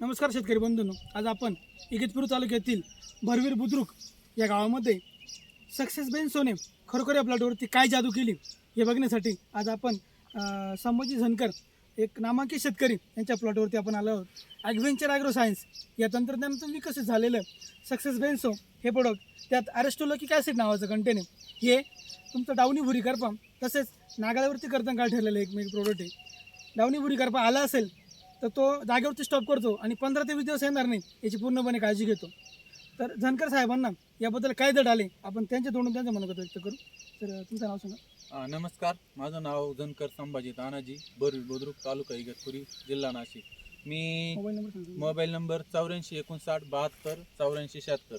नमस्कार शेतकरी बंधूंनो. आज आपण इगतपूर तालुक्यातील भरवीर बुद्रुक या गावामध्ये सक्सेस बेन सोने खरोखर या प्लॉटवरती काय जादू केली हे बघण्यासाठी आज आपण संभाजी झनकर एक नामांकित शेतकरी यांच्या प्लॉटवरती आपण आलो आहोत. ॲग्व्हेंचर ॲग्रो सायन्स या तंत्रज्ञानातून विकसित झालेलं सक्सेस बेन्सो हे प्रोडक्ट त्यात अरेस्टोलॉकिक ॲसिड नावाचं कंटेन आहे. हे तुमचं डावणी भुरी करपा तसेच नागाळ्यावरती कर्तंकाळ ठरलेलं एक मी प्रोडक्ट आहे. डावणी भुरी करपा आला असेल तर तो जागेवरती स्टॉप करतो आणि पंधरा ते वीस दिवस येणार नाही याची पूर्णपणे काळजी घेतो. तर झनकर साहेबांना याबद्दल काय दड आले आपण त्यांच्या तोंडून त्यांचं मनोगत व्यक्त करू. तर तुमचं नाव सांगा. नमस्कार. माझं नाव जनकर संभाजी तानाजी बोरवी बुद्रुक तालुका इगतपुरी जिल्हा नाशिक. मी मोबाईल नंबर सांगा. मोबाईल नंबर चौऱ्याऐंशी एकोणसाठ बहात्तर चौऱ्याऐंशी शहात्तर.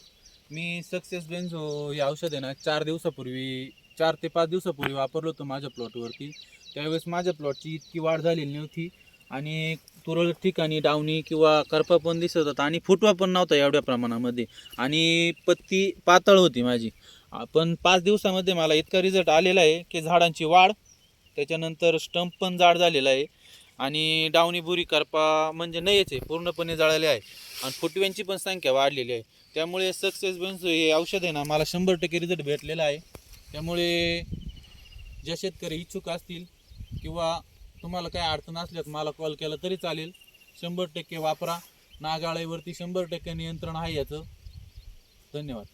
मी सक्सेस बेन्झो हे औषध आहे ना चार दिवसापूर्वी चार ते पाच दिवसापूर्वी वापरलं होतं माझ्या प्लॉटवरती त्यावेळेस माझ्या प्लॉटची इतकी वाढ झालेली नव्हती. आणि तुरळक ठिकाणी डावणी किंवा करपा पण दिसत होता आणि फुटवा पण नव्हता एवढ्या प्रमाणामध्ये. आणि पत्ती पातळ होती माझी. पण पाच दिवसामध्ये मला इतका रिझल्ट आलेला आहे की झाडांची वाढ त्याच्यानंतर स्टंप पण जाड झालेला आहे आणि डावणी बुरी करपा म्हणजे नाही आहे पूर्णपणे जळाले आहे. आणि फुटव्यांची पण संख्या वाढलेली आहे. त्यामुळे सक्सेस बेन्स हे औषध आहे ना मला शंभर टक्के रिझल्ट भेटलेला आहे. त्यामुळे ज्या शेतकरी इच्छुक असतील किंवा तुम्हाला काही अडचण असल्यात मला कॉल केला तरी चालेल. शंभर टक्के वापरा. नागाळेवरती शंभर टक्के नियंत्रण आहे याचं. धन्यवाद.